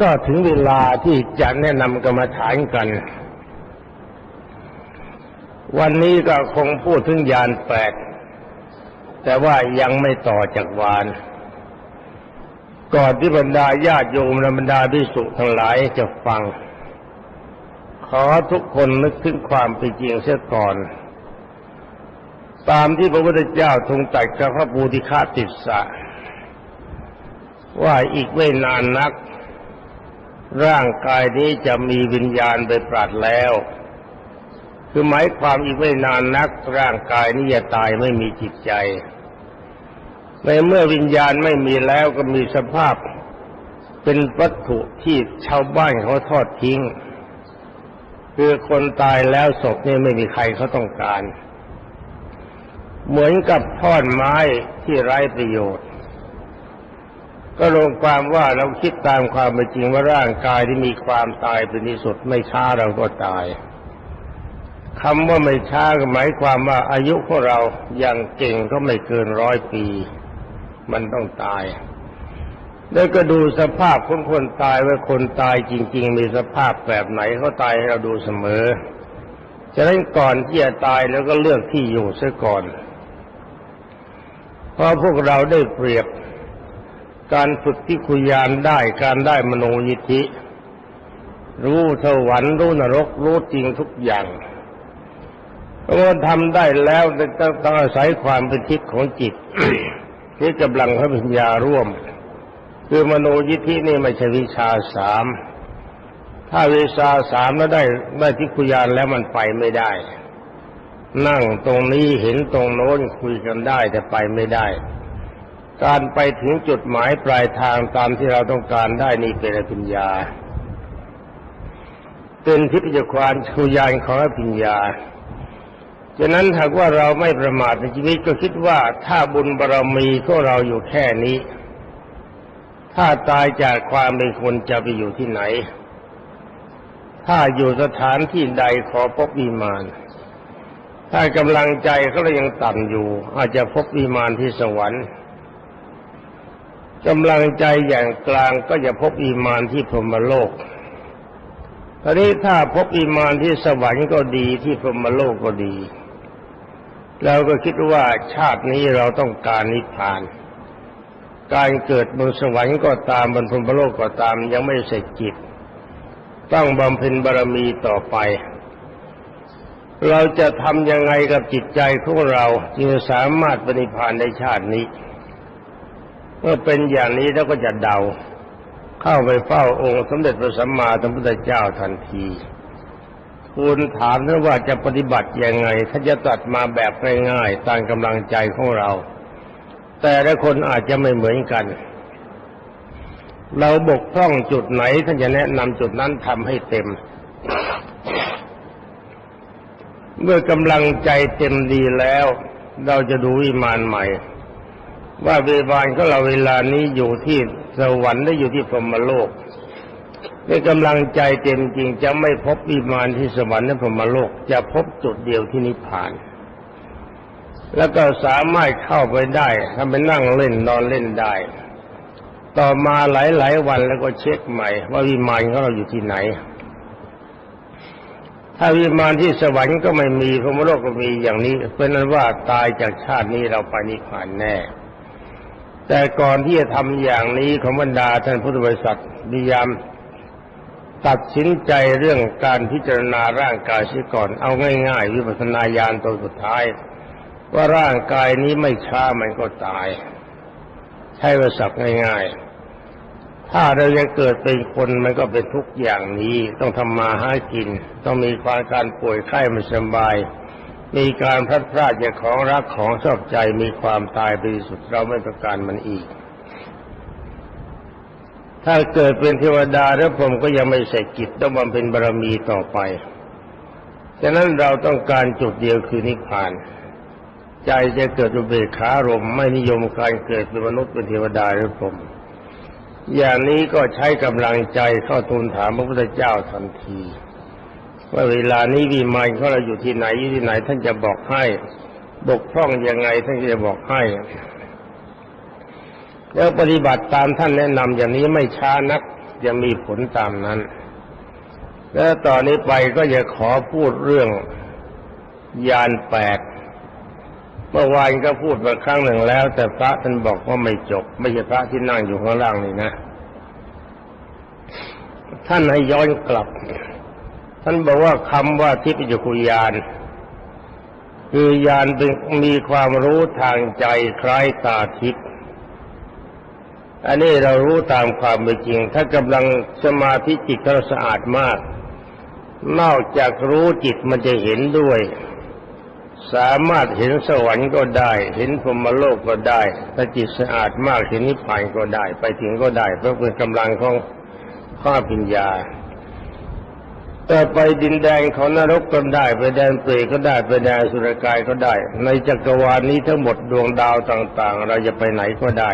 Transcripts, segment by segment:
ก็ถึงเวลาที่จะแนะนำกรรมฐานกัน วันนี้ก็คงพูดถึงยานแปดแต่ว่ายังไม่ต่อจากวาน ก่อนที่บรรดาญาติโยมและบรรดาพิสุทั้งหลายจะฟัง ขอทุกคนนึกถึงความเป็นจริงเสียก่อน ตามที่พระพุทธเจ้าทรงตรัสกับพระบูติฆาติสสะ ว่าอีกไม่นานนัก ร่างกายนี้จะมีวิญญาณไปปราดแล้ว คือหมายความอีกไม่นานนัก ร่างกายนี้จะตายไม่มีจิตใจ ในเมื่อวิญญาณไม่มีแล้วก็มีสภาพเป็นวัตถุที่ชาวบ้านเขาทอดทิ้ง คือคนตายแล้วศพนี่ไม่มีใครเขาต้องการ เหมือนกับท่อนไม้ที่ไร้ประโยชน์ ก็ลงความว่าเราคิดตามความเป็นจริงว่าร่างกายที่มีความตายเป็นที่สุดไม่ช้าเราก็ตายคำว่าไม่ช้าก็หมายความว่าอายุของเราอย่างเก่งก็ไม่เกินร้อยปี มันต้องตาย แล้วก็ดูสภาพของคนตายว่าคนตายจริง ๆ มีสภาพแบบไหนเขาตายให้เราดูเสมอฉะนั้นก่อนที่จะตายแล้วก็เลือกที่อยู่ซะก่อนเพราะพวกเราได้เปรียบ การฝึกที่คุยานได้การได้มโนยิธิ รู้สวรรค์รู้นรกรู้จริงทุกอย่างเมื่อทำได้แล้วต้องอาศัยความเป็นทิศของจิตที่กำลังพระปัญญาร่วม คือมโนยิธินี่ไม่ใช่วิชาสามถ้าวิชาสามแล้วได้ได้ทิคุยานแล้วมันไปไม่ได้ นั่งตรงนี้เห็นตรงโน้นคุยกันได้แต่ไปไม่ได้ การไปถึงจุดหมายปลายทางตามที่เราต้องการได้นี่เป็นอภิญญา เป็นทิพยควานคุยานของอภิญญาฉะนั้นหากว่าเราไม่ประมาทในชีวิตก็คิดว่าถ้าบุญบารรมีของเราอยู่แค่นี้ ถ้าตายจากความเป็นคนจะไปอยู่ที่ไหน ถ้าอยู่สถานที่ใดขอพบวิมานถ้ากำลังใจเขาเรายังต่ำอยู่ อาจจะพบวิมานที่สวรรค์ กำลังใจอย่างกลางก็จะพบอีมานที่พรหมโลกตอนนี้ถ้าพบอีมานที่สวรรค์ก็ดีที่พรหมโลกก็ดี เราก็คิดว่าชาตินี้เราต้องการนิพพาน การเกิดบนสวรรค์ก็ตามบนพรหมโลกก็ตามยังไม่เสร็จกิจ ต้องบำเพ็ญบารมีต่อไป เราจะทำยังไงกับจิตใจของเราจึงสามารถปฏิพานในชาตินี้ เมื่อเป็นอย่างนี้แล้วก็จะเดา เข้าไปเฝ้าองค์สมเด็จพระสัมมาสัมพุทธเจ้าทันทีคุณถามท่านว่าจะปฏิบัติยังไงถ้าจะตัดมาแบบง่ายๆตามกำลังใจของเรา แต่ละคนอาจจะไม่เหมือนกัน เราบกพร่องจุดไหนท่านจะแนะนำจุดนั้นทำให้เต็ม เมื่อกำลังใจเต็มดีแล้ว เราจะดูวิมานใหม่ ว่าวิมานของเราเวลานี้อยู่ที่สวรรค์ได้อยู่ที่พรหมโลกด้วยกำลังใจเต็มจริงจะไม่พบวิมานที่สวรรค์และพรหมโลก จะพบจุดเดียวที่นิพพาน แล้วก็สามารถเข้าไปได้ถ้าไปนั่งเล่นนอนเล่นได้ ต่อมาหลายๆวันแล้วก็เช็คใหม่ ว่าวิมานของเราอยู่ที่ไหน ถ้าวิมานที่สวรรค์ก็ไม่มีพรหมโลกก็มีอย่างนี้เป็นนั้นว่าตายจากชาตินี้เราไปนิพพานแน่ แต่ก่อนที่จะทำอย่างนี้ของบรรดาท่านพุทธบริษัทพยายามตัดสินใจเรื่องการพิจารณาร่างกายเสียก่อน เอาง่ายๆวิปัสสนาญาณตัวสุดท้าย ว่าร่างกายนี้ไม่ช้ามันก็ตาย ใช้ภาษาง่ายๆ ถ้าเรายังเกิดเป็นคนมันก็เป็นทุกอย่างนี้ต้องทำมาหากิน ต้องมีความการป่วยไข้ไม่สบาย มีการพลัดพรากจากของรักของชอบใจมีความตายไปสุดเราไม่ต้องการมันอีก ถ้าเกิดเป็นเทวดาแล้วผมก็ยังไม่เสร็จกิจต้องบำเพ็ญบารมีต่อไปฉะนั้นเราต้องการจุดเดียวคือนิพพาน ใจจะเกิดอุเบกขารมไม่นิยมการเกิดเป็นมนุษย์เป็นเทวดาหรือผมอย่างนี้ก็ใช้กำลังใจเข้าทูลถามพระพุทธเจ้าทันที ว่าเวลานี้วิมานของเราอยู่ที่ไหนอยู่ที่ไหน ท่านจะบอกให้ บกพร่องยังไง ท่านจะบอกให้ แล้วปฏิบัติตามท่านแนะนำอย่างนี้ไม่ช้านักจะมีผลตามนั้น แล้วต่อนนี้ไปก็จะขอพูดเรื่องยานแปดเมื่อวานก็พูดมาครั้งหนึ่งแล้ว แต่พระท่านบอกว่าไม่จบ ไม่ใช่พระที่นั่งอยู่ข้างล่างนี่นะ ท่านให้ย้อนกลับ ท่านบอกว่าคำว่าทิพยคุยานคือยานเป็นมีความรู้ทางใจคล้ายตาทิพย์อันนี้เรารู้ตามความเป็นจริง ถ้ากำลังสมาธิจิตเราสะอาดมาก นอกจากรู้จิตมันจะเห็นด้วย สามารถเห็นสวรรค์ก็ได้ เห็นพรมโลกก็ได้ ถ้าจิตสะอาดมากเห็นนิพพานก็ได้ ไปถึงก็ได้ เพราะเป็นกำลังของข้าปัญญา แต่ไปดินแดนของนรกก็ได้ ไปแดนเปรตก็ได้ไปแดนสุรกายก็ได้ ในจักรวาลนี้ทั้งหมดดวงดาวต่าง ๆ เราจะไปไหนก็ได้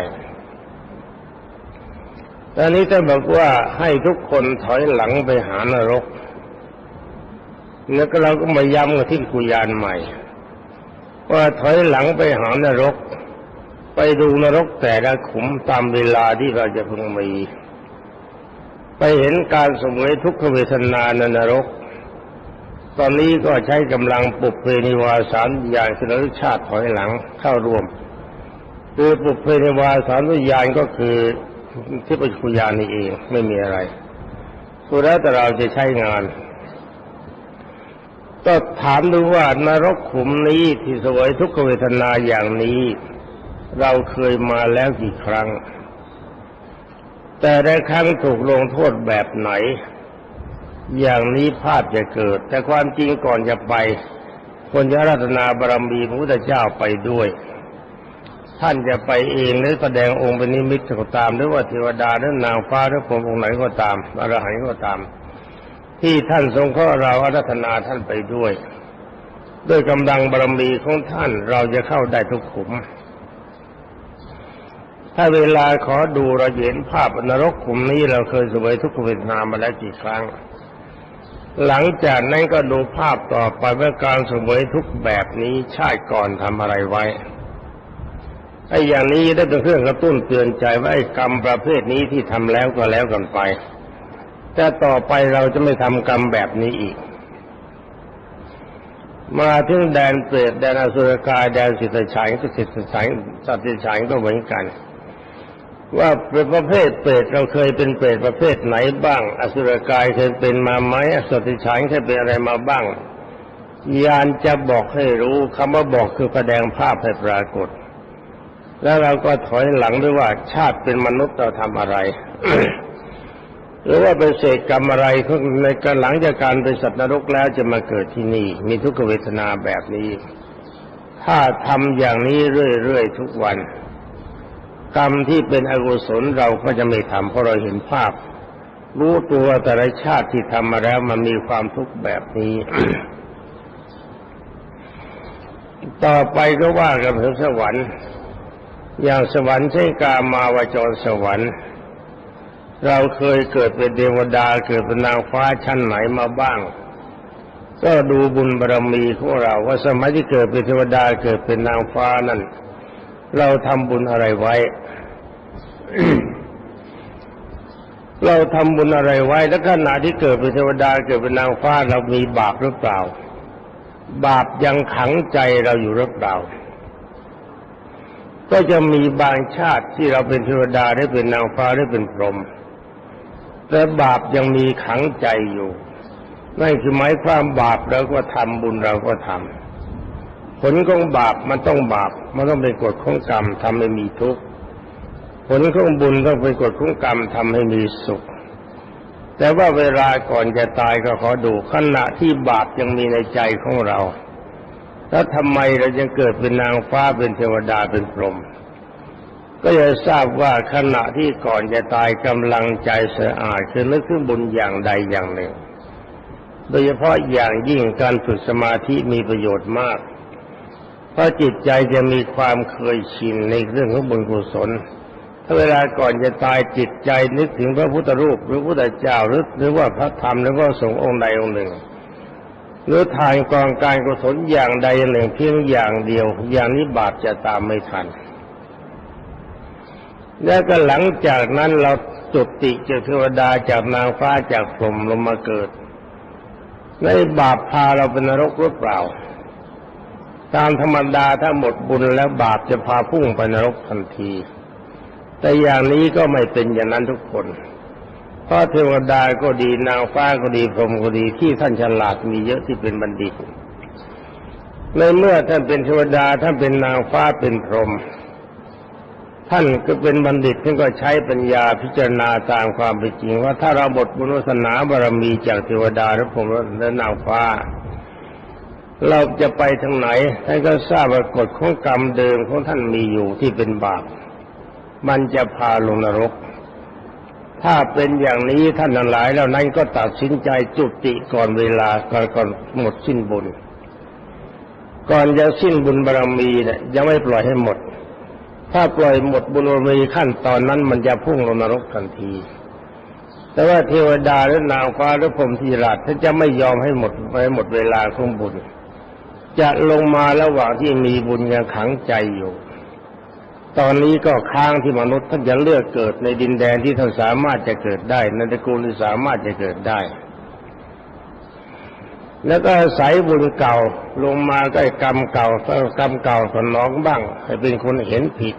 ตอนนี้ท่านบอกว่าให้ทุกคนถอยหลังไปหานรก แล้วก็เราก็มาย้ำกันที่กุยานใหม่ ว่าถอยหลังไปหานรก ไปดูนรกแต่ละขุมตามเวลาที่เราจะพึงมี ไปเห็นการสมวยทุกขเวทนาในนรก ตอนนี้ก็ใช้กำลังปุบเพนิวาสารอย่างเสนอชาติถอยหลังเข้าร่วม คือปุบเพนิวาสารวิญญาณก็คือที่ปัญญญานี่เองไม่มีอะไรสุดแล้วแต่เราจะใช้งานก็ถามดูว่านรกขุมนี้ที่สวยทุกขเวทนาอย่างนี้ เราเคยมาแล้วกี่ครั้ง แต่ได้ครั้งถูกลงโทษแบบไหน อย่างนี้ภาพจะเกิด แต่ความจริงก่อนจะไปควรจะรัตนาบารมีพระพุทธเจ้าไปด้วย ท่านจะไปเองหรือแสดงองค์เป็นนิมิตก็ตาม หรือว่าเทวดาหรือนางฟ้าหรือพรหมองค์ไหนก็ตามอรหันต์ก็ตาม ที่ท่านทรงข้อเราอารัธนาท่านไปด้วย ด้วยกำลังบารมีของท่านเราจะเข้าได้ทุกขุม ถ้าเวลาขอดูเราเห็นภาพนรกขุมนี้เราเคยสวยทุกขเวทนามาแล้วกี่ครั้ง หลังจากนั้นก็ดูภาพต่อไปว่าการสวยทุกแบบนี้ชาติก่อนทำอะไรไว้ไอ้อย่างนี้ได้เป็นเครื่องกระตุ้นเตือนใจว่าไอ้กรรมประเภทนี้ที่ทำแล้วก็แล้วกันไป แต่ต่อไปเราจะไม่ทำกรรมแบบนี้อีก มาถึงแดนเปรตแดนอสุรกายแดนสิทธิชัยก็สิทธิชัยสัตว์ชัยก็เหมือนกัน ว่าเป็นประเภทเปรตเราเคยเป็นเปรตประเภทไหนบ้าง อสุรกายเคยเป็นมาไหมอสตว์ชัยเคยเป็นอะไรมาบ้าง ยานจะบอกให้รู้คำว่าบอกคือแสดงภาพให้ปรากฏ แล้วเราก็ถอยหลังด้วยว่าชาติเป็นมนุษย์เราทำอะไร หรือว่าเป็นเศษกรรมอะไรในการหลังจากการเป็นสัตว์นรกแล้วจะมาเกิดที่นี่ มีทุกขเวทนาแบบนี้ ถ้าทำอย่างนี้เรื่อยๆทุกวัน กรรมที่เป็นอกุศลเราก็จะไม่ทำเพราะเราเห็นภาพ รู้ตัวแต่ละชาติที่ทำมาแล้วมันมีความทุกข์แบบนี้ ต่อไปก็ว่ากันถึงสวรรค์ อย่างสวรรค์เช่กามาวจรสวรรค์ เราเคยเกิดเป็นเทวดาเกิดเป็นนางฟ้าชั้นไหนมาบ้าง ก็ดูบุญบารรมีของเรา ว่าสมัยที่เกิดเป็นเทวดาเกิดเป็นนางฟ้านั้น เราทำบุญอะไรไว้ เราทำบุญอะไรไว้ แล้วขณะที่เกิดเป็นเทวดาเกิดเป็นนางฟ้าเรามีบาปหรือเปล่า บาปยังขังใจเราอยู่หรือเปล่า ก็จะมีบางชาติที่เราเป็นเทวดาได้เป็นนางฟ้าได้เป็นพรหมแต่บาปยังมีขังใจอยู่นั่นคือหมายความบาปเราก็ทำบุญเราก็ทำ ผลของบาปมันต้องบาป มันต้องเป็นกฎของกรรมทำให้มีทุกข์ ผลของบุญต้องเป็นกฎของกรรมทำให้มีสุข แต่ว่าเวลาก่อนจะตายก็ขอดูขณะที่บาปยังมีในใจของเรา แล้วทำไมเรายังเกิดเป็นนางฟ้าเป็นเทวดาเป็นพรหมก็จะทราบว่าขณะที่ก่อนจะตายกำลังใจสะอาดคือนึกถึงบุญอย่างใดอย่างหนึ่ง โดยเฉพาะอย่างยิ่งการฝึกสมาธิมีประโยชน์มาก ราะจิตใจจะมีความเคยชินในเรื่องของบุญกุศล ถ้าเวลาก่อนจะตายจิตใจนึกถึงพระพุทธรูปหรือพระพุทธเจ้าหรือหรือว่าพระธรรมหรือว่าสงฆ์องค์ใดองค์หนึ่ง หรือทานกองการกุศลอย่างใดหนึ่งเพียงอย่างเดียว อย่างนี้บาปจะตามไม่ทัน แล้วก็หลังจากนั้นเราจุติจากเทวดาจากนางฟ้าจากพรหมลงมาเกิดในบาปพาเราเป็นนรกหรือเปล่า ตามธรรมดาถ้าหมดบุญแล้วบาปจะพาพุ่งไปนรกทันที แต่อย่างนี้ก็ไม่เป็นอย่างนั้นทุกคนเพราะเทวดาก็ดีนางฟ้าก็ดีพรหมก็ดีที่ท่านฉลาดมีเยอะที่เป็นบัณฑิตในเมื่อท่านเป็นเทวดาท่านเป็นนางฟ้าเป็นพรหมท่านก็เป็นบัณฑิตท่านก็ใช้ปัญญาพิจารณาตามความเป็นจริง ว่าถ้าเราบทบุญวาสนาบารมีจากเทวดาและพรหมและนางฟ้า เราจะไปทางไหนท่านก็ทราบว่ากฎของกรรมเดิมของท่านมีอยู่ที่เป็นบาปมันจะพาลงนรก ถ้าเป็นอย่างนี้ท่านทั้งหลายเหล่านั้นก็ตัดสินใจจุติก่อนเวลาก่อนก่อนหมดสิ้นบุญ ก่อนจะสิ้นบุญบารมีเนี่ยยังไม่ปล่อยให้หมด ถ้าปล่อยหมดบุญบารมีขั้นตอนนั้นมันจะพุ่งลงนรกทันที แต่ว่าเทวดาหรือนางฟ้าหรือพรหมทีราชท่านจะไม่ยอมให้หมดให้หมดเวลาของบุญ จะลงมาระหว่างที่มีบุญยังขังใจอยู่ ตอนนี้ก็ค้างที่มนุษย์ท่านจะเลือกเกิดในดินแดนที่ท่านสามารถจะเกิดได้ในตระกูลที่สามารถจะเกิดได้ แล้วก็อาศัยบุญเก่าลงมาก็ไอ้กรรมเก่ากรรมเก่าสนองบ้าง ให้เป็นคนเห็นผิด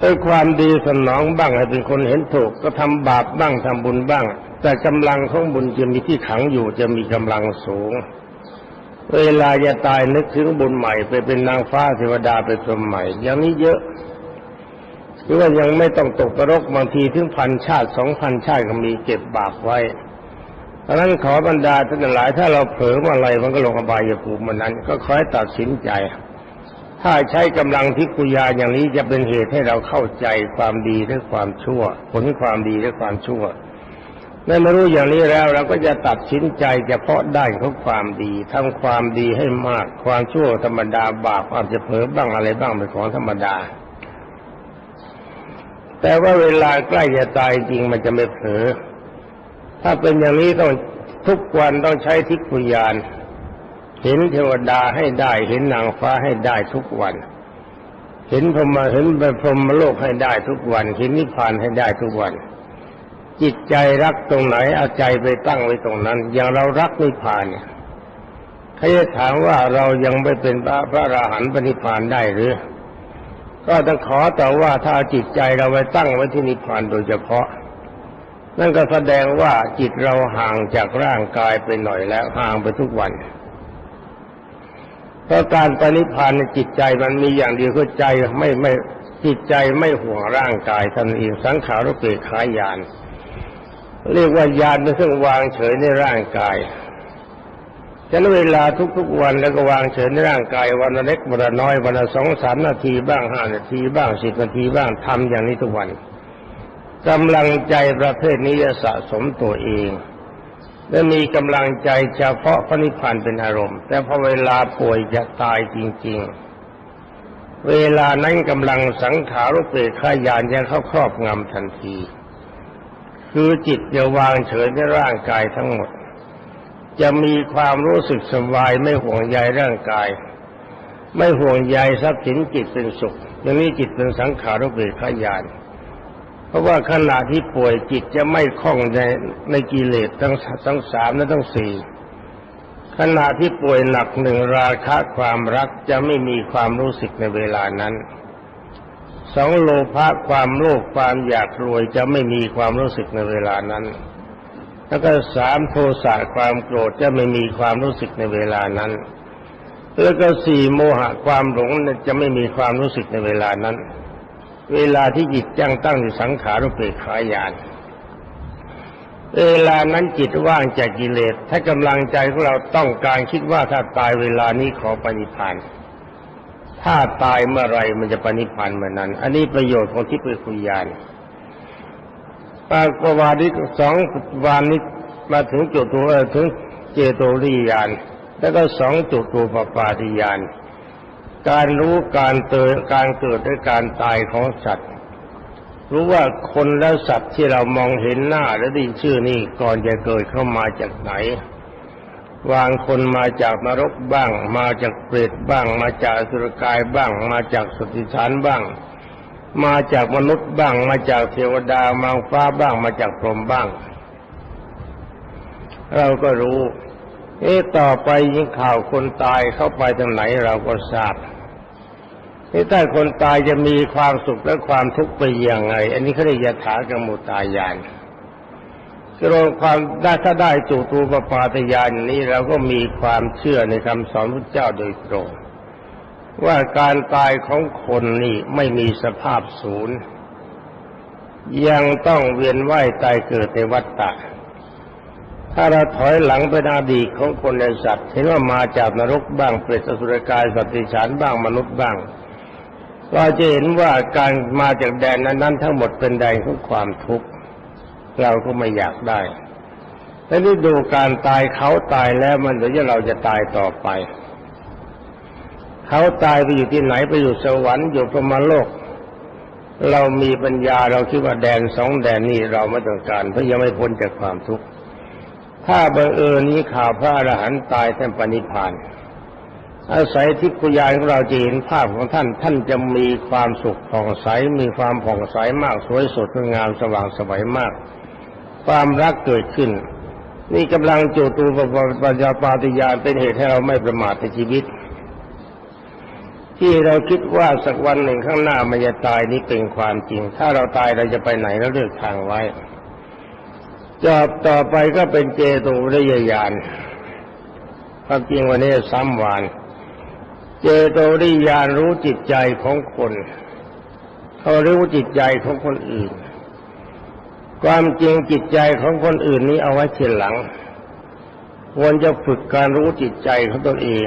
ไอ้ความดีสนองบ้างให้เป็นคนเห็นถูก ก็ทำบาปบ้างทำบุญบ้าง แต่กำลังของบุญจะมีที่ขังอยู่จะมีกำลังสูง เวลาจะตายนึกถึงบุญใหม่ไปเป็นนางฟ้าเทวดาไปพรหมใหม่ อย่างนี้เยอะหรือว่ายังไม่ต้องตกนรกบางทีถึงพันชาติสองพันชาติก็มีเก็บบาปไว้เพราะนั้นขอบรรดาท่านหลาย ถ้าเราเผลอมื่อไรมันก็ลงอบายภูมิมันนั้น ก็ขอให้ตัดสินใจ ถ้าใช้กำลังทิพยาอย่างนี้จะเป็นเหตุให้เราเข้าใจความดีและความชั่ว ผลความดีและความชั่ว เมื่อมารู้อย่างนี้แล้วเราก็จะตัดสินใจเฉพาะด้านของความดีทำความดีให้มากความชั่วธรรมดาบาปอาจจะเผลอบ้างอะไรบ้างเป็นของธรรมดา แต่ว่าเวลาใกล้จะตายจริงมันจะไม่เผลอถ้าเป็นอย่างนี้ต้องทุกวันต้องใช้ทิพยาน เห็นเทวดาให้ได้ เห็นนางฟ้าให้ได้ทุกวัน เห็นพรหมเห็นพรหมโลกให้ได้ทุกวัน เห็นนิพพานให้ได้ทุกวัน จิตใจรักตรงไหนเอาใจไปตั้งไว้ตรงนั้น อย่างเรารักนิพพานเนี่ยเขาจะถามว่าเรายังไม่เป็นพระพระอราหันต์ปณิพพานได้หรือ ก็ต้องขอแต่ว่าถ้าจิตใจเราไปตั้งไว้ที่นิพพานโดยเฉพาะ นั่นก็แสดงว่าจิตเราห่างจากร่างกายไปหน่อยแล้วห่างไปทุกวันเพราะการปณิพพานในจิตใจมันมีอย่างเดียวคือใจไม่ไม่จิตใจไม่ห่วงร่างกายท่านเองสังขารเปกขายาน เรียกว่ายานเป็นเครื่องวางเฉยในร่างกายฉะนั้นเวลาทุกๆวันแล้วก็วางเฉยในร่างกายวันละเล็กวันละน้อยวันละสองสามนาทีบ้างห้านาทีบ้างสิบนาทีบ้างทำอย่างนี้ทุกวันกำลังใจประเภทนี้จะสะสมตัวเอง และมีกำลังใจเฉพาะพระนิพพานเป็นอารมณ์ แต่พอเวลาป่วยจะตายจริง ๆ เวลานั้นกำลังสังขารุเปกขายานจะเข้าครอบงำทันที คือจิตจะวางเฉยในร่างกายทั้งหมด จะมีความรู้สึกสบายไม่ห่วงใยร่างกาย ไม่ห่วงใยทรัพย์สินจิตเป็นสุข อย่างนี้จิตเป็นสังขารุเปกขายาน เพราะว่าขณะที่ป่วยจิตจะไม่คล้องในในกิเลสทั้งทั้งสามและทั้งสี่ขณะที่ป่วยหนักหนึ่งราคะความรักจะไม่มีความรู้สึกในเวลานั้น สองโลภะความโลภความอยากรวยจะไม่มีความรู้สึกในเวลานั้น แล้วก็สามโทสะความโกรธจะไม่มีความรู้สึกในเวลานั้น แล้วก็สี่โมหะความหลงจะไม่มีความรู้สึกในเวลานั้น เวลาที่จิตจังตั้งอยู่สังขารุเปกขายานเวลานั้นจิตว่างจากกิเลส ถ้ากำลังใจของเราต้องการคิดว่าถ้าตายเวลานี้ขอปณิพาน ถ้าตายเมื่อไรมันจะปณิพานธ์เมื่อนั้น อันนี้ประโยชน์ของทิพยคุยานปากวานิสองวานิมาถึงจุดตัวถึงเจโตริยาน แล้วก็สองจุดตัวปปาติยาน การรู้การเตือนการเกิดและการตายของสัตว์ รู้ว่าคนและสัตว์ที่เรามองเห็นหน้าและได้ชื่อนี่ก่อนจะเกิดเข้ามาจากไหน วางคนมาจากนรกบ้าง มาจากเปรตบ้าง มาจากสุรกายบ้าง มาจากสติฐานบ้าง มาจากมนุษย์บ้าง มาจากเทวดามาฟ้าบ้าง มาจากพรหมบ้าง เราก็รู้ เอ๊ะต่อไปยิ่งข่าวคนตายเข้าไปทางไหนเราก็ทราบนี่ถ้าคนตายจะมีความสุขและความทุกข์ไปอย่างไง อันนี้เขาเรียกยถากรรมุตายาน กรมความได้ถ้าได้จูตูปปาตยานนี้เราก็มีความเชื่อในคำสอนพระเจ้าโดยตรง ว่าการตายของคนนี่ไม่มีสภาพศูนย์ ยังต้องเวียนว่ายตายเกิดในวัฏฏะถ้าเราถอยหลังไปนอดีตของคนในสัตว์เห็นว่ามาจากนรกบ้างเปรตสุรกายสัตว์ดิฉันบ้างมนุษย์บ้างเราจะเห็นว่าการมาจากแดนนั้นๆทั้งหมดเป็นแดนของความทุกข์ เราก็ไม่อยากได้แต่นี่ดูการตายเขาตายแล้วมันเดี๋ยวเราจะตายต่อไป เขาตายไปอยู่ที่ไหนไปอยู่สวรรค์อยู่พรหมโลก เรามีปัญญาเราคิดว่าแดนสองแดนนี้เราไม่ต้องการ เพราะยังไม่พ้นจากความทุกข์ถ้าบังเอิญนี้ข่าวพระอรหันต์ตายท่านปณิพานอาศัยทิพยานของเราจะเห็นภาพของท่านท่านจะมีความสุขผ่องใสมีความผ่องใสมากสวยสดงามสว่างสวยมาก ความรักเกิดขึ้น นี่กำลังจูตูปปัญญาปาติยานเป็นเหตุให้เราไม่ประมาทในชีวิต ที่เราคิดว่าสักวันหนึ่งข้างหน้ามันจะตายนี้เป็นความจริง ถ้าเราตายเราจะไปไหนเราเลือกทางไว้จอบต่อไปก็เป็นเจโตวิยญาณความจริงวันนี้ซ้ำวาน เจโตวิญาณรู้จิตใจของคน เขารู้จิตใจของคนอื่น ความจริงจิตใจของคนอื่นนี้เอาไว้เทียนหลังควรจะฝึกการรู้จิตใจของตนเอง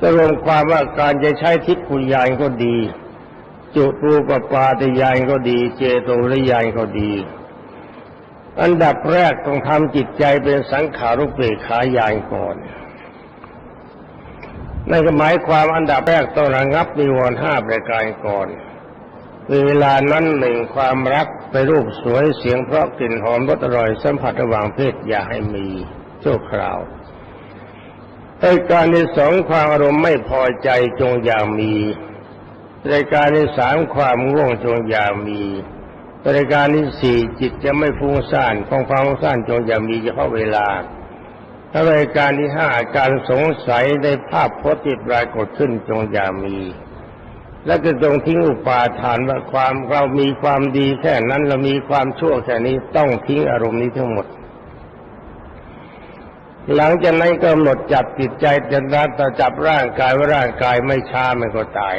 จะรวมความว่าการจะใช้ทิพยานก็ดี จุตูปปาตยานก็ดี เจโตวิญาณก็ดี อันดับแรกต้องทำจิตใจเป็นสังขารุปเปขายานก่อนนั่นก็หมายความอันดับแรกต้องระงับมีวรห้าประการก่อน เวลานั้นหนึ่งความรักไปรูปสวยเสียงเพราะกลิ่นหอมรสอร่อยสัมผัสระหว่างเพศอย่าให้มีชั่วคราวรายการที่สองความอารมณ์ไม่พอใจจงอย่ามีรายการที่สามความง่วงจงอย่ามีรายการที่สี่จิตจะไม่ฟุ้งซ่านของความฟุ้งซ่านจงอย่ามีเฉพาะเวลาถ้ารายการที่ห้าการสงสัยในภาพพจน์ที่ปรากฏขึ้นจงอย่ามี และก็จงทิ้งอุปาทานว่าความเรามีความดีแค่นั้นเรามีความชั่วแค่นี้ต้องทิ้งอารมณ์นี้ทั้งหมด หลังจากนั้นก็หมดจับจิตใจจะนัดจับร่างกายว่าร่างกายไม่ช้ามันก็ตาย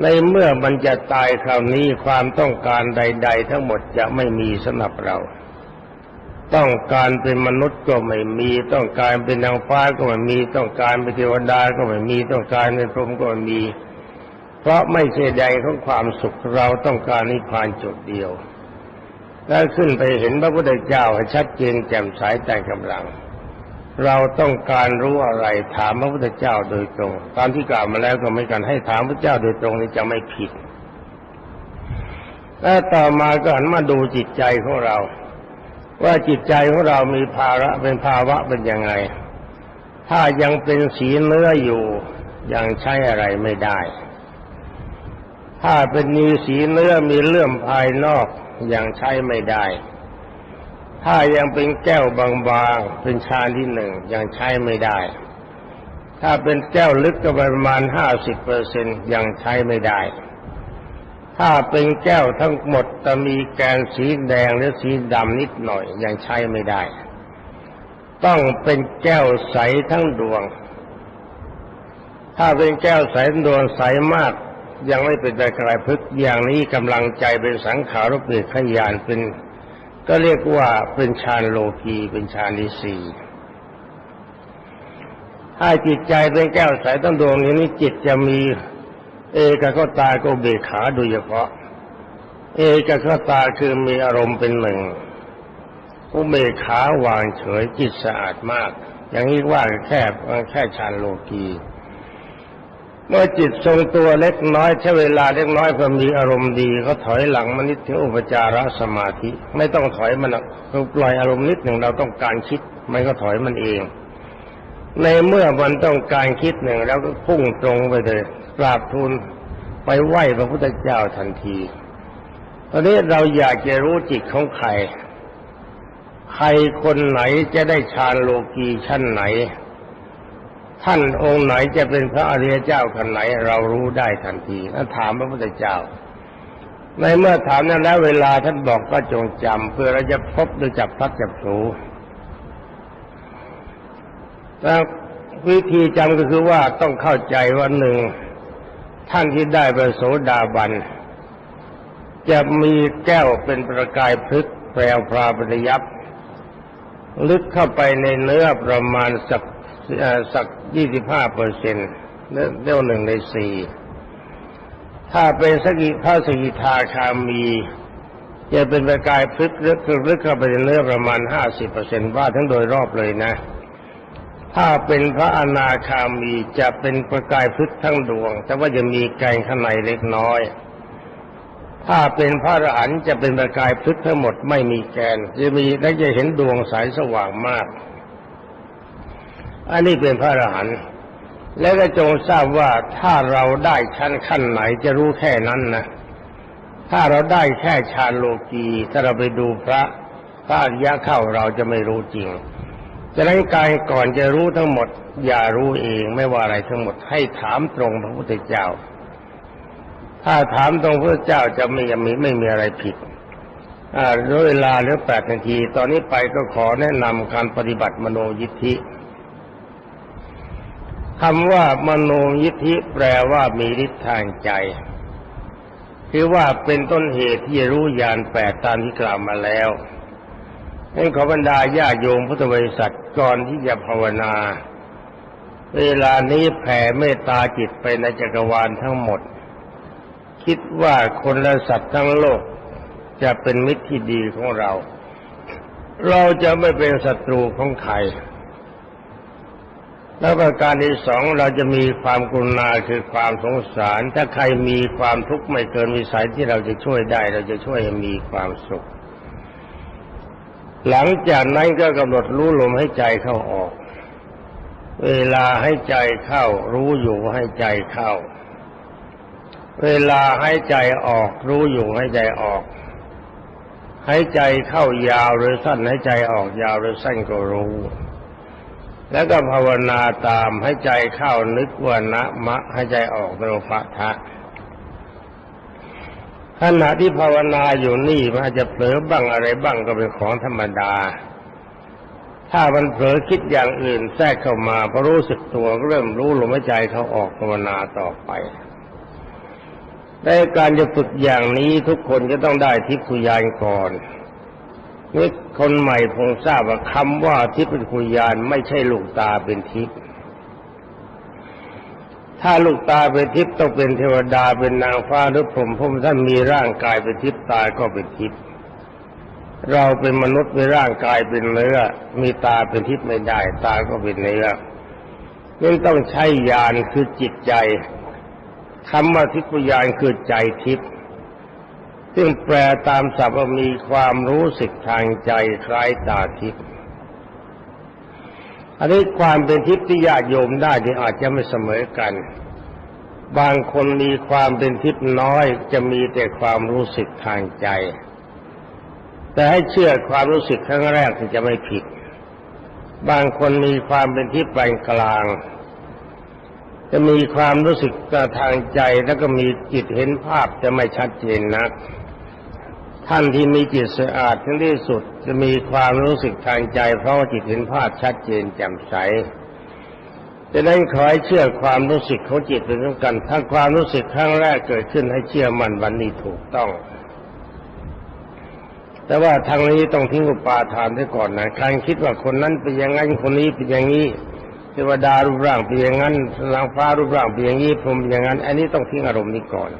ในเมื่อมันจะตายคราวนี้ความต้องการใด ๆ ทั้งหมดจะไม่มีสำหรับเราต้องการเป็นมนุษย์ก็ไม่มีต้องการเป็นนางฟ้าก็ไม่มีต้องการเป็นเทวดาก็ไม่มีต้องการเป็นพรหมก็ไม่มี เพราะไม่ใช่ใดของความสุขเราต้องการนิพพานจุดเดียวและขึ้นไปเห็นพระพุทธเจ้าให้ชัดเจนแจ่มใสแต่กำลัง เราต้องการรู้อะไรถามพระพุทธเจ้าโดยตรง ตามที่กล่าวมาแล้วก็ไม่กันให้ถามพระเจ้าโดยตรงนี้จะไม่ผิดและต่อมาก็หันมาดูจิตใจของเรา ว่าจิตใจของเรามีภาระเป็นภาวะเป็นยังไง ถ้ายังเป็นสีเนื้ออยู่ยังใช้อะไรไม่ได้ ถ้าเป็นมีสีเนื้อมีเลื่อมภายนอกอยังใช้ไม่ได้ ถ้ายังเป็นแก้วบางๆ เป็นชาที่หนึ่งยังใช้ไม่ได้ ถ้าเป็นแก้วลึกก็ประมาณห้าสิบเปอร์เซ็นยังใช้ไม่ได้ ถ้าเป็นแก้วทั้งหมดจะมีแกนสีแดงหรือสีดำนิดหน่อยยังใช้ไม่ได้ ต้องเป็นแก้วใสทั้งดวง ถ้าเป็นแก้วใสดวงใสมาก ยังไม่เป็นตะกรายพึกอย่างนี้กำลังใจเป็นสังขารเปรตขยานเป็น ก็เรียกว่าเป็นฌานโลกีเป็นฌานที่สี่ถ้าจิตใจเป็นแก้วใสต้องดวงนี้นี่จิตจะมี เอกก็ตาก็เบขาโดยเฉพาะ เอกก็ตาคือมีอารมณ์เป็นหนึ่งอุเบขาวางเฉยจิตสะอาดมาก อย่างนี้ว่าแค่แค่ฌานโลกี เมื่อจิตทรงตัวเล็กน้อยใช้เวลาเล็กน้อยพอมีอารมณ์ดีก็ถอยหลังมานิดถึงอุปจารสมาธิ ไม่ต้องถอยมันเราปล่อยอารมณ์นิดหนึ่งเราต้องการคิด มันก็ถอยมันเอง ในเมื่อมันต้องการคิดหนึ่งแล้วก็พุ่งตรงไปเลยกราบทูลไปไหว้พระพุทธเจ้าทันทีตอนนี้เราอยากจะรู้จิตของใคร ใครคนไหนจะได้ฌานโลกีชั้นไหน ท่านองค์ไหนจะเป็นพระอริยเจ้าคนไหน เรารู้ได้ทันทีถ้าถามพระพุทธเจ้า ในเมื่อถามนั้นแล้วเวลาท่านบอกก็จงจำเพื่อเราจะพบโดยจับพัดจับผลูแล้ววิธีจำก็คือว่าต้องเข้าใจว่าหนึ่งท่านที่ได้ประโสดาบัน จะมีแก้วเป็นประกายพลึกแปลวพราปริยับ ลึกเข้าไปในเนื้อประมาณสัก สักยี่สิบห้าเปอร์เซ็นต์เรียกหนึ่งในสี่ถ้าเป็นสกิพระสกิทาคามีจะเป็นประกายพลึกลึกลึกเข้าไปในเนื้อประมาณห้าสิบเปอร์เซ็นต์ว่าทั้งโดยรอบเลยนะ ถ้าเป็นพระอนาคามีจะเป็นประกายพลึกทั้งดวง แต่ว่าจะมีแกงข้างในเล็กน้อย ถ้าเป็นพระอรหันต์จะเป็นประกายพลึกทั้งหมดไม่มีแกนจะมีและจะเห็นดวงสายสว่างมาก อันนี้เป็นพระอรหันต์แล้วก็จงทราบว่าถ้าเราได้ชั้นขั้นไหนจะรู้แค่นั้นนะถ้าเราได้แค่ฌานโลกีถ้าเราไปดูพระพระอริยะเข้าเราจะไม่รู้จริงฉะนั้นการก่อนจะรู้ทั้งหมด อย่ารู้เองไม่ว่าอะไรทั้งหมดให้ถามตรงพระพุทธเจ้า ถ้าถามตรงพระเจ้าจะไม่มีไม่มีอะไรผิดอ่าเวลาเหลือแปดนาที ตอนนี้ไปก็ขอแนะนำการปฏิบัติมโนยิทธิ คำว่ามโนยิทธิแปลว่ามีฤทธิ์ทางใจ คือว่าเป็นต้นเหตุที่รู้ญาณแปดตามที่กล่าวมาแล้วให้ขอบรรดาญาโยมพุทธบริษัทก่อนที่จะภาวนา เวลานี้แผ่เมตตาจิตไปในจักรวาลทั้งหมด คิดว่าคนและสัตว์ทั้งโลกจะเป็นมิตรที่ดีของเรา เราจะไม่เป็นศัตรูของใคร แล้วประการที่สองเราจะมีความกรุณาคือความสงสาร ถ้าใครมีความทุกข์ไม่เกินวิสัยที่เราจะช่วยได้ เราจะช่วยให้มีความสุข หลังจากนั้นก็กำหนดรู้ลมให้ใจเข้าออก เวลาให้ใจเข้า รู้อยู่ให้ใจเข้า เวลาให้ใจออก รู้อยู่ให้ใจออกให้ใจเข้ายาวหรือสั้นให้ใจออกยาวหรือสั้นก็รู้ แล้วก็ภาวนาตามให้ใจเข้านึกว่านะมะให้ใจออกโนปะทะขณะที่ภาวนาอยู่นี่มันอาจจะเผลอบ้างอะไรบ้างก็เป็นของธรรมดา ถ้ามันเผลอคิดอย่างอื่นแทรกเข้ามาพอรู้สึกตัวก็เริ่มรู้ลมหายใจเขาออกภาวนาต่อไปในการจะฝึกอย่างนี้ทุกคนจะต้องได้ทิพยานก่อน นี่คนใหม่คงทราบว่าคำว่าทิพย์กุยานไม่ใช่ลูกตาเป็นทิพย์ถ้าลูกตาเป็นทิพย์ต้องเป็นเทวดาเป็นนางฟ้าหรือพรหมพรหมท่านมีร่างกายเป็นทิพย์ตายก็เป็นทิพย์เราเป็นมนุษย์มีร่างกายเป็นเนื้อ มีตาเป็นทิพย์ไม่ได้ ตาก็เป็นเนื้อนี่ต้องใช้ญาณคือจิตใจคำว่าทิพยานคือใจทิพย์ ซึ่งแปลตามศัพท์ว่ามีความรู้สึกทางใจคล้ายตาทิพย์อันนี้ความเป็นทิพย์ที่ญาติโยมได้ที่อาจจะไม่เสมอกัน บางคนมีความเป็นทิพย์น้อยจะมีแต่ความรู้สึกทางใจ แต่ให้เชื่อความรู้สึกครั้งแรกที่จะไม่ผิด บางคนมีความเป็นทิพย์ปานกลางจะมีความรู้สึกทางใจแล้วก็มีจิตเห็นภาพจะไม่ชัดเจนนัก ท่านที่มีจิตสะอาดทั้งที่สุดจะมีความรู้สึกทางใจ เพราะจิตเห็นภาพชัดเจนแจ่มใสจะนั้นขอให้เชื่อความรู้สึกของจิตเป็นสำคัญถ้าความรู้สึกครั้งแรกเกิดขึ้นให้เชื่อมันวันนี้ถูกต้อง แต่ว่าทางนี้ต้องทิ้งอุปาทานไว้ก่อนนะการคิดว่าคนนั้นเป็นอย่างนั้นคนนี้เป็นอย่างนี้เทวดารูปร่างเป็นอย่างนั้นนางฟ้ารูปร่างเป็นอย่างนี้พรหมอย่างนั้น อันนี้ต้องทิ้งอารมณ์นี้ก่อน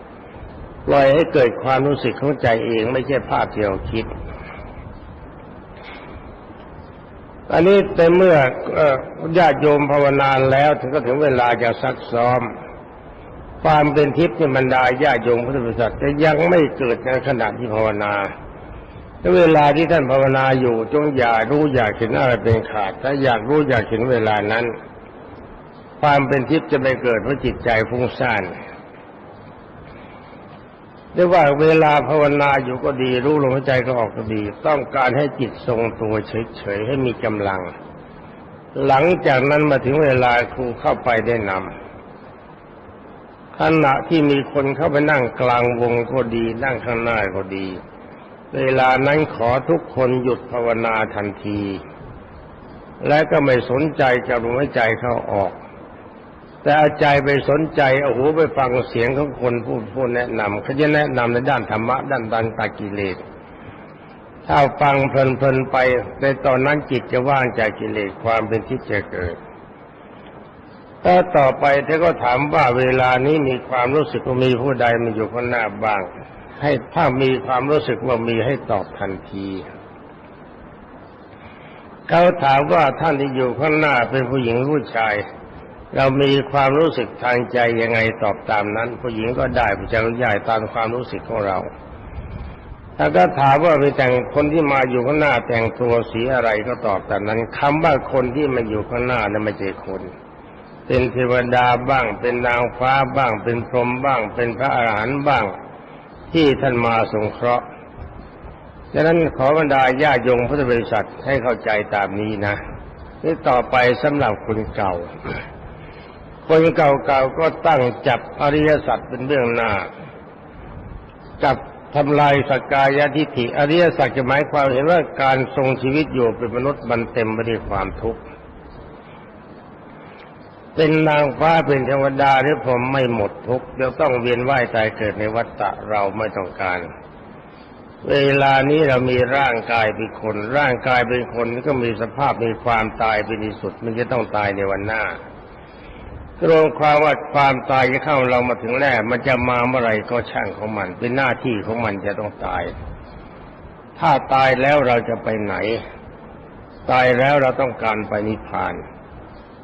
ปล่อยให้เกิดความรู้สึกของใจเองไม่ใช่ภาพที่เราคิด อันนี้แต่เมื่อญาติโยมภาวนาแล้ว ถึงก็ถึงเวลาจะซักซ้อม ความเป็นทิพย์ในบรรดาญาติโยมพุทธบริษัทจะยังไม่เกิดในขณะที่ภาวนาเวลาที่ท่านภาวนาอยู่จงอย่ารู้อยากเห็นอะไรเป็นขาด ถ้าอยากรู้อยากเห็นเวลานั้น ความเป็นทิพย์จะไม่เกิดเพราะจิตใจฟุ้งซ่าน เรียกว่าเวลาภาวนาอยู่ก็ดี รู้ลมหายใจก็ออกก็ดี ต้องการให้จิตทรงตัวเฉยๆให้มีกำลัง หลังจากนั้นมาถึงเวลาครูเข้าไปได้นำขณะที่มีคนเข้าไปนั่งกลางวงก็ดี นั่งข้างหน้าก็ดี เวลานั้นขอทุกคนหยุดภาวนาทันที และก็ไม่สนใจกับลมหายใจเข้าออก แต่เอาใจไปสนใจเอาหูไปฟังเสียงของคนพูดพูดแนะนำเขาจะแนะนำในด้านธรรมะด้านดันตากิเลสถ้าฟังเพลินๆไปในตอนนั้นจิตจะว่างจากกิเลสความเป็นที่จะเกิดถ้าต่อไปเธอก็ถามว่าเวลานี้มีความรู้สึกว่ามีผู้ใดมาอยู่ข้างหน้าบ้าง ให้ถ้ามีความรู้สึกว่ามีให้ตอบทันที เขาถามว่าท่านที่อยู่ข้างหน้าเป็นผู้หญิงผู้ชาย เรามีความรู้สึกทางใจยังไงตอบตามนั้น ผู้หญิงก็ได้ผู้ชายก็ได้ตามความรู้สึกของเราถ้าก็ถามว่าไปแต่งคนที่มาอยู่ข้างหน้าแต่งตัวสีอะไรก็ตอบตามนั้นคำว่าคนที่มาอยู่ข้างหน้านั้นไม่ใช่คน เป็นเทวดาบ้าง เป็นนางฟ้าบ้าง เป็นพรหมบ้าง เป็นพระอรหันต์บ้าง ที่ท่านมาสงเคราะห์ดังนั้นขอบรรดาญาโยมพุทธบริษัทให้เข้าใจตามนี้นะนี่ต่อไปสำหรับคนเก่า คนเก่าๆก็ตั้งจับอริยสัจเป็นเบื้องหน้าจับทำลายสกกายทิฏฐิอริยสัจจะหมายความเห็นว่าการทรงชีวิตอยู่เป็นมนุษย์มันเต็มไปด้วยความทุกข์ เป็นนางฟ้าเป็นเทวดาหรือผมไม่หมดทุกข์เดี๋ยวต้องเวียนว่ายตายเกิดในวัฏฏะเราไม่ต้องการ เวลานี้เรามีร่างกายเป็นคน ร่างกายเป็นคนก็มีสภาพมีความตายเป็นที่สุด มันจะต้องตายในวันหน้า รวมความว่าความตายจะเข้าเรามาถึงแน่มันจะมาเมื่อไรก็ช่างของมัน เป็นหน้าที่ของมันจะต้องตาย ถ้าตายแล้วเราจะไปไหน ตายแล้วเราต้องการไปนิพพาน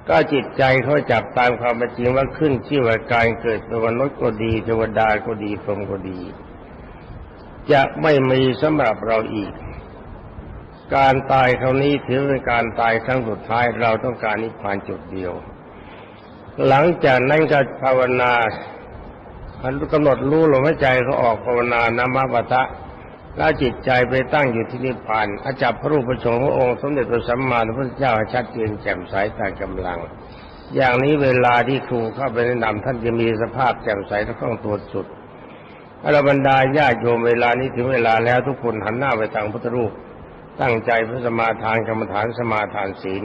ก็จิตใจเขาจับตามความเป็นจริงว่าขึ้นชื่อว่าการเกิดเป็นมนุษย์ก็ดีเทวดาก็ดีพรหมก็ดี จะไม่มีสำหรับเราอีก การตายคราวนี้ถือเป็นการตายครั้งสุดท้ายเราต้องการนิพพานจุดเดียว หลังจากนั้นก็ภาวนาอกำหนดรู้ลมหายใจเขาออกภาวนานามาปะทะแล้วจิตใจไปตั้งอยู่ที่นิพพานอาจับพระรูปประชงพระองค์ สมเด็จพระสัมมาสัมพุทธเจ้าชัดเจนแจ่มใสตามกำลัง อย่างนี้เวลาที่ครูเข้าไปแนะนำท่านจะมีสภาพแจ่มใสและคล่องตัวสุดอรบรรดาญาโยมเวลานี้ถึงเวลาแล้วทุกคนหันหน้าไปทางพุทธรูป ตั้งใจพระสมาทานกรรมฐานสมาทานศีล